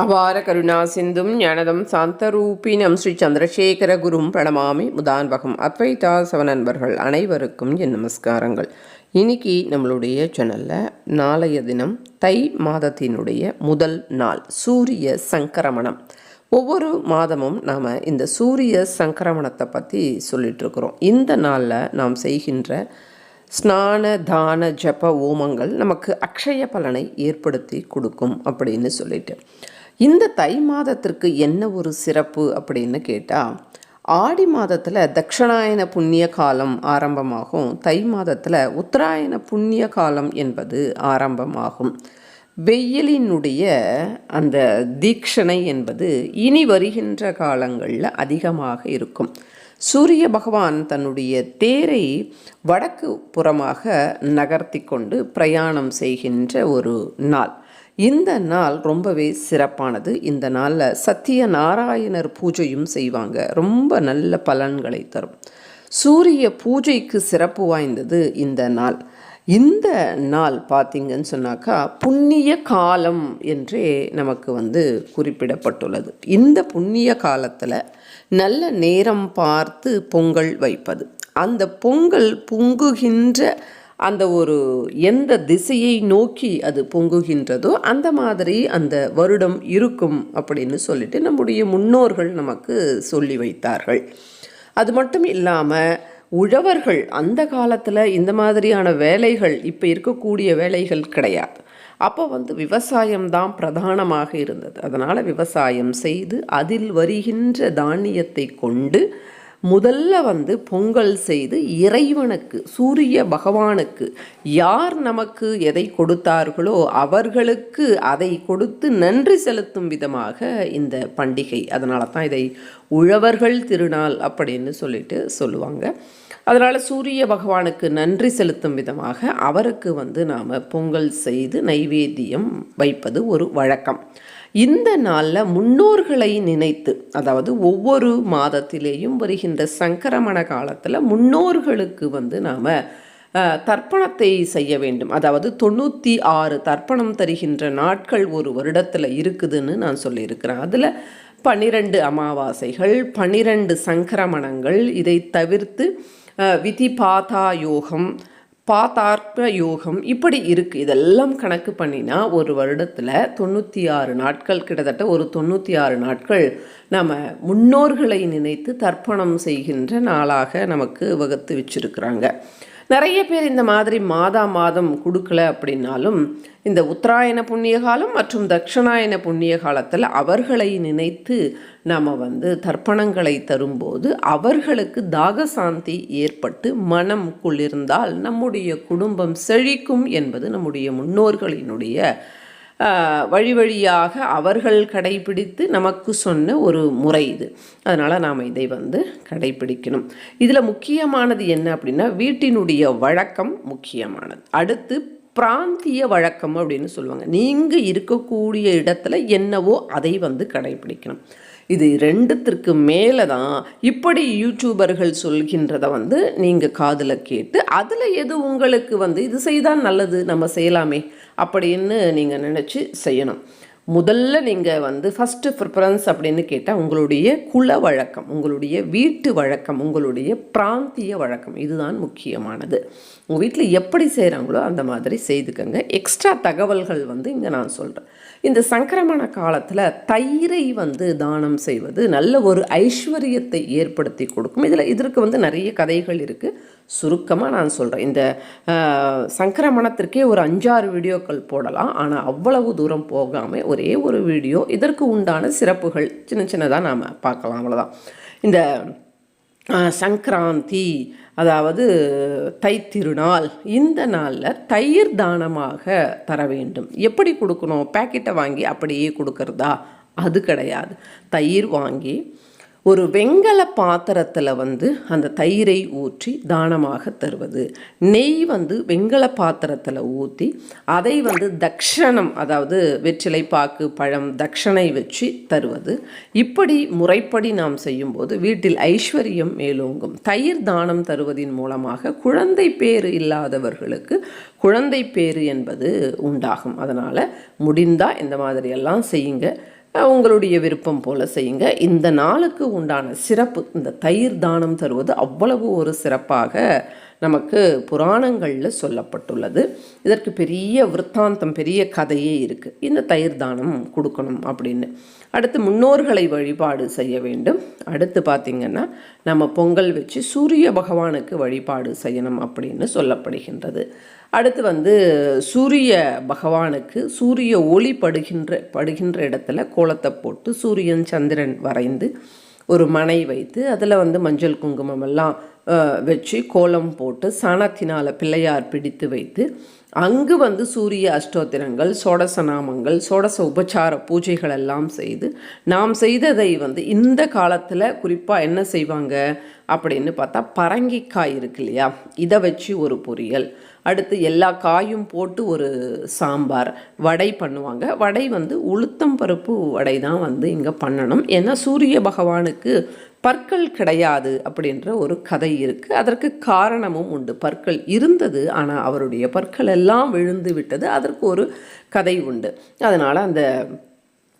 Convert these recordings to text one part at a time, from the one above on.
அபார கருணா சிந்தும் ஞானதம் சாந்தரூபினம் ஸ்ரீ சந்திரசேகர குரும் பிரணமாமி முதான்பகம் அத்வைதா சவநண்பர்கள் அனைவருக்கும் என் நமஸ்காரங்கள். இன்னைக்கு நம்மளுடைய சேனலில் நாளைய தினம் தை மாதத்தினுடைய முதல் நாள் சூரிய சங்கரமணம். ஒவ்வொரு மாதமும் நாம் இந்த சூரிய சங்கரமணத்தை பற்றி சொல்லிட்டுருக்குறோம் இந்த நாளில் நாம் செய்கின்ற ஸ்நான தான ஜப ஓமங்கள் நமக்கு அக்ஷய பலனை ஏற்படுத்தி கொடுக்கும் அப்படின்னு சொல்லிட்டு. இந்த தை மாதத்திற்கு என்ன ஒரு சிறப்பு அப்படின்னு கேட்டால் ஆடி மாதத்தில் தக்ஷணாயன புண்ணிய காலம் ஆரம்பமாகும். தை மாதத்தில் உத்தராயண புண்ணிய காலம் என்பது ஆரம்பமாகும். வெயிலினுடைய அந்த தீக்ஷணை என்பது இனி வருகின்ற காலங்களில் அதிகமாக இருக்கும். சூரிய பகவான் தன்னுடைய தேரை வடக்கு புறமாக நகர்த்தி கொண்டு பிரயாணம் செய்கின்ற ஒரு நாள். இந்த நாள் ரொம்பவே சிறப்பானது. இந்த நாளில் சத்திய நாராயணர் பூஜையும் செய்வாங்க. ரொம்ப நல்ல பலன்களை தரும். சூரிய பூஜைக்கு சிறப்பு வாய்ந்தது இந்த நாள். இந்த நாள் பார்த்திங்கன்னு சொன்னாக்கா புண்ணிய காலம் என்றே நமக்கு வந்து குறிப்பிடப்பட்டுள்ளது. இந்த புண்ணிய காலத்தில் நல்ல நேரம் பார்த்து பொங்கல் வைப்பது. அந்த பொங்கல் பொங்குகின்ற அந்த ஒரு எந்த திசையை நோக்கி அது பொங்குகின்றதோ அந்த மாதிரி அந்த வருடம் இருக்கும் அப்படின்னு சொல்லிட்டு நம்முடைய முன்னோர்கள் நமக்கு சொல்லி வைத்தார்கள். அது மட்டும் இல்லாமல் உழவர்கள் அந்த காலத்தில் இந்த மாதிரியான வேலைகள் இப்போ இருக்கக்கூடிய வேலைகள் கிடையாது. அப்போ வந்து விவசாயம்தான் பிரதானமாக இருந்தது. அதனால் விவசாயம் செய்து அதில் வருகின்ற தானியத்தை கொண்டு முதல்ல வந்து பொங்கல் செய்து இறைவனுக்கு சூரிய பகவானுக்கு யார் நமக்கு எதை கொடுத்தார்களோ அவர்களுக்கு அதை கொடுத்து நன்றி செலுத்தும் விதமாக இந்த பண்டிகை. அதனால தான் இதை உழவர்கள் திருநாள் அப்படின்னு சொல்லிட்டு சொல்லுவாங்க. அதனால் சூரிய பகவானுக்கு நன்றி செலுத்தும் விதமாக அவருக்கு வந்து நாம் பொங்கல் செய்து நைவேத்தியம் வைப்பது ஒரு வழக்கம். இந்த நாளில் முன்னோர்களை நினைத்து அதாவது ஒவ்வொரு மாதத்திலேயும் வருகின்ற சங்கரமண காலத்தில் முன்னோர்களுக்கு வந்து நாம் தர்ப்பணத்தை செய்ய வேண்டும். அதாவது தொண்ணூற்றி ஆறு தர்ப்பணம் தருகின்ற நாட்கள் ஒரு வருடத்தில் இருக்குதுன்னு நான் சொல்லியிருக்கிறேன். அதில் பன்னிரண்டு அமாவாசைகள் பன்னிரண்டு சங்கரமணங்கள் இதை தவிர்த்து விதி பாதா யோகம் பாத்தார்ப்ப யோகம் இப்படி இருக்குது இதெல்லாம் கணக்கு பண்ணினா ஒரு வருடத்தில் தொண்ணூற்றி ஆறு நாட்கள் கிட்டத்தட்ட ஒரு தொண்ணூற்றி ஆறு நாட்கள் நம்ம முன்னோர்களை நினைத்து தர்ப்பணம் செய்கின்ற நாளாக நமக்கு வகுத்து வச்சுருக்குறாங்க. நிறைய பேர் இந்த மாதிரி மாதா மாதம் கொடுக்கல அப்படின்னாலும் இந்த உத்தராயண புண்ணிய காலம் மற்றும் தட்சிணாயன புண்ணிய காலத்தில் அவர்களை நினைத்து நாம் வந்து தர்ப்பணங்களை தரும்போது அவர்களுக்கு தாகசாந்தி ஏற்பட்டு மனம் குளிர்ந்தால் நம்முடைய குடும்பம் செழிக்கும் என்பது நம்முடைய முன்னோர்களினுடைய வழி வழியாக அவர்கள் கடைபிடித்து நமக்கு சொன்ன ஒரு முறை இது. அதனால் நாம் இதை வந்து கடைபிடிக்கணும். இதில் முக்கியமானது என்ன அப்படின்னா வீட்டினுடைய வழக்கம் முக்கியமானது. அடுத்து பிராந்திய வழக்கம் அப்படின்னு சொல்லுவாங்க. நீங்கள் இருக்கக்கூடிய இடத்துல என்னவோ அதை வந்து கடைபிடிக்கணும். இது ரெண்டுத்திற்கு மேலே தான் இப்படி யூடியூபர்கள் சொல்கின்றத வந்து நீங்கள் காதில் கேட்டு அதில் எது உங்களுக்கு வந்து இது செய்தால் நல்லது நம்ம செய்யலாமே அப்படின்னு நீங்கள் நினச்சி செய்யணும். முதல்ல நீங்கள் வந்து ஃபஸ்ட்டு ப்ரிஃபரன்ஸ் அப்படின்னு கேட்டால் உங்களுடைய குல வழக்கம் உங்களுடைய வீட்டு வழக்கம் உங்களுடைய பிராந்திய வழக்கம் இதுதான் முக்கியமானது. உங்கள் வீட்டில் எப்படி செய்கிறாங்களோ அந்த மாதிரி செய்துக்கங்க. எக்ஸ்ட்ரா தகவல்கள் வந்து இங்கே நான் சொல்கிறேன் இந்த சங்கரமண காலத்தில் தயிரை வந்து தானம் செய்வது நல்ல ஒரு ஐஸ்வர்யத்தை ஏற்படுத்தி கொடுக்கும். இதில் இதற்கு வந்து நிறைய கதைகள் இருக்குது சுருக்கமாக நான் சொல்கிறேன் இந்த சங்கிரமணத்திற்கே ஒரு அஞ்சாறு வீடியோக்கள் போடலாம். ஆனால் அவ்வளவு தூரம் போகாமல் ஒரே ஒரு வீடியோ இதற்கு உண்டான சிறப்புகள் சின்ன சின்னதாக நாம் பார்க்கலாம். அவ்வளோதான் இந்த சங்கராந்தி அதாவது தைத்திருநாள் இந்த நாளில் தயிர் தானமாக தர வேண்டும். எப்படி கொடுக்கணும்? பேக்கெட்டை வாங்கி அப்படியே கொடுக்கறதா? அது கிடையாது. தயிர் வாங்கி ஒரு வெங்கல பாத்திரத்தில் வந்து அந்த தயிரை ஊற்றி தானமாக தருவது. நெய் வந்து வெங்கல பாத்திரத்தில் ஊற்றி அதை வந்து தக்ஷணம் அதாவது வெற்றிலை பாக்கு பழம் தக்ஷணை வச்சு தருவது. இப்படி முறைப்படி நாம் செய்யும்போது வீட்டில் ஐஸ்வர்யம் மேலோங்கும். தயிர் தானம் தருவதின் மூலமாக குழந்தை பேறு இல்லாதவர்களுக்கு குழந்தை பேறு என்பது உண்டாகும். அதனால் முடிந்தால் இந்த மாதிரியெல்லாம் செய்யுங்க. உங்களுடைய விருப்பம் போல் செய்யுங்க. இந்த நாளுக்கு உண்டான சிறப்பு இந்த தயிர் தானம் தருவது அவ்வளவு ஒரு சிறப்பாக நமக்கு புராணங்களில் சொல்லப்பட்டுள்ளது. இதற்கு பெரிய விற்த்தாந்தம் பெரிய கதையே இருக்குது இந்த தயிர் தானம் கொடுக்கணும் அப்படின்னு. அடுத்து முன்னோர்களை வழிபாடு செய்ய வேண்டும். அடுத்து பார்த்திங்கன்னா நம்ம பொங்கல் வச்சு சூரிய பகவானுக்கு வழிபாடு செய்யணும் அப்படின்னு சொல்லப்படுகின்றது. அடுத்து வந்து சூரிய பகவானுக்கு சூரிய ஒளி படுகின்ற படுகின்ற இடத்துல கோலத்தை போட்டு சூரியன் சந்திரன் வரைந்து ஒரு மனை வைத்து அதில் வந்து மஞ்சள் குங்குமம் எல்லாம் வச்சு கோலம் போட்டு சாணத்தினால் பிள்ளையார் பிடித்து வைத்து அங்கு வந்து சூரிய அஷ்டோத்திரங்கள் சோடச நாமங்கள் சோடச உபச்சார பூஜைகள் எல்லாம் செய்து நாம் செய்ததை வந்து இந்த காலத்தில் குறிப்பாக என்ன செய்வாங்க அப்படின்னு பார்த்தா பரங்கிக்காய் இருக்கு இல்லையா? இதை வச்சு ஒரு பொரியல். அடுத்து எல்லா காயும் போட்டு ஒரு சாம்பார் வடை பண்ணுவாங்க. வடை வந்து உளுத்தம் பருப்பு வடை தான் வந்து இங்கே பண்ணணும். ஏன்னா சூரிய பகவானுக்கு பற்கள் கிடையாது அப்படின்ற ஒரு கதை இருக்குது அதற்கு காரணமும் உண்டு. பற்கள் இருந்தது ஆனால் அவருடைய பற்கள் எல்லாம் விழுந்து விட்டது. அதற்கு ஒரு கதை உண்டு. அதனால் அந்த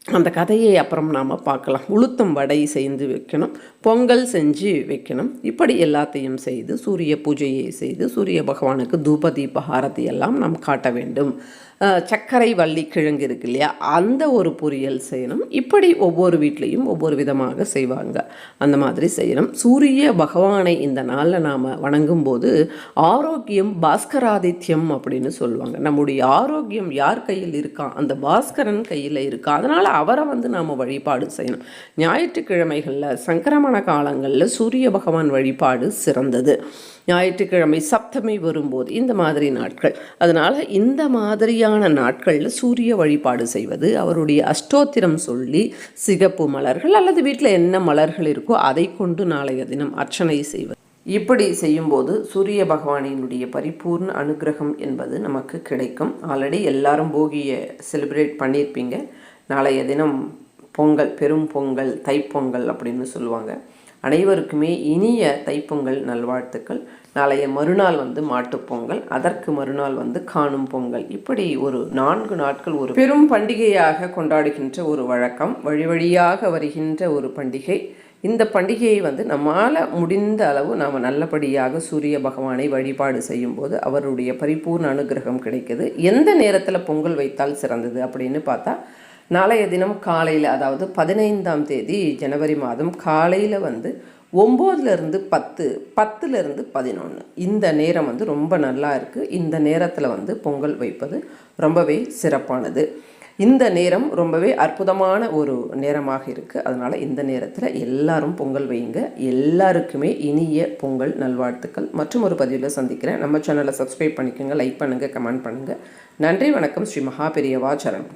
அந்த கதையை அப்புறம் நாம் பார்க்கலாம். உளுத்தம் வடை செய்து வைக்கணும். பொங்கல் செஞ்சு வைக்கணும். இப்படி எல்லாத்தையும் செய்து சூரிய பூஜையை செய்து சூரிய பகவானுக்கு தூப தீப எல்லாம் நாம் காட்ட வேண்டும். சர்க்கரை வள்ளி கிழங்கு இருக்கு இல்லையா? அந்த ஒரு பொரியல் செய்யணும். இப்படி ஒவ்வொரு வீட்லேயும் ஒவ்வொரு விதமாக செய்வாங்க. அந்த மாதிரி செய்யணும். சூரிய பகவானை இந்த நாளில் நாம் வணங்கும்போது ஆரோக்கியம் பாஸ்கராதித்யம் அப்படின்னு சொல்லுவாங்க. நம்முடைய ஆரோக்கியம் யார் கையில் இருக்கான் அந்த பாஸ்கரன் கையில் இருக்கா? அதனால் அவரை வந்து நாம் வழிபாடு செய்யணும். ஞாயிற்றுக்கிழமைகளில் சங்கரமண காலங்களில் சூரிய பகவான் வழிபாடு சிறந்தது. ஞாயிற்றுக்கிழமை சப்தமி வரும்போது இந்த மாதிரி நாட்கள். அதனால் இந்த மாதிரியான நாட்களில் சூரிய வழிபாடு செய்வது அவருடைய அஷ்டோத்திரம் சொல்லி சிகப்பு மலர்கள் அல்லது வீட்டில் என்ன மலர்கள் இருக்கோ அதை கொண்டு நாளைய தினம் அர்ச்சனை செய்வது. இப்படி செய்யும்போது சூரிய பகவானினுடைய பரிபூர்ண அனுகிரகம் என்பது நமக்கு கிடைக்கும். ஆல்ரெடி எல்லாரும் போகியை செலிப்ரேட் பண்ணியிருப்பீங்க நாளைய தினம் பொங்கல் பெரும் பொங்கல் தைப்பொங்கல் அப்படின்னு சொல்லுவாங்க. அனைவருக்குமே இனிய தைப்பொங்கல் நல்வாழ்த்துக்கள். நாளைய மறுநாள் வந்து மாட்டுப்பொங்கல் அதற்கு மறுநாள் வந்து காணும் பொங்கல். இப்படி ஒரு நான்கு நாட்கள் ஒரு பெரும் பண்டிகையாக கொண்டாடுகின்ற ஒரு வழக்கம். வழி வழியாக வருகின்ற ஒரு பண்டிகை. இந்த பண்டிகையை வந்து நம்மால் முடிந்த அளவு நாம் நல்லபடியாக சூரிய பகவானை வழிபாடு செய்யும்போது அவருடைய பரிபூர்ண அனுகிரகம் கிடைக்குது. எந்த நேரத்தில் பொங்கல் வைத்தால் சிறந்தது அப்படின்னு பார்த்தா நாளைய தினம் காலையில் அதாவது பதினைந்தாம் தேதி ஜனவரி மாதம் காலையில் வந்து ஒம்போதுலேருந்து பத்து பத்துலேருந்து பதினொன்று இந்த நேரம் வந்து ரொம்ப நல்லா இருக்குது இந்த நேரத்தில் வந்து பொங்கல் வைப்பது ரொம்பவே சிறப்பானது. இந்த நேரம் ரொம்பவே அற்புதமான ஒரு நேரமாக இருக்குது அதனால் இந்த நேரத்தில் எல்லாரும் பொங்கல் வையுங்க. எல்லாருக்குமே இனிய பொங்கல் நல்வாழ்த்துக்கள். மற்றும் ஒரு பதிவில் சந்திக்கிறேன். நம்ம சேனலை சப்ஸ்கிரைப் பண்ணிக்கோங்க லைக் பண்ணுங்கள் கமெண்ட் பண்ணுங்கள் நன்றி வணக்கம். ஸ்ரீ மகாபெரியவா சரண்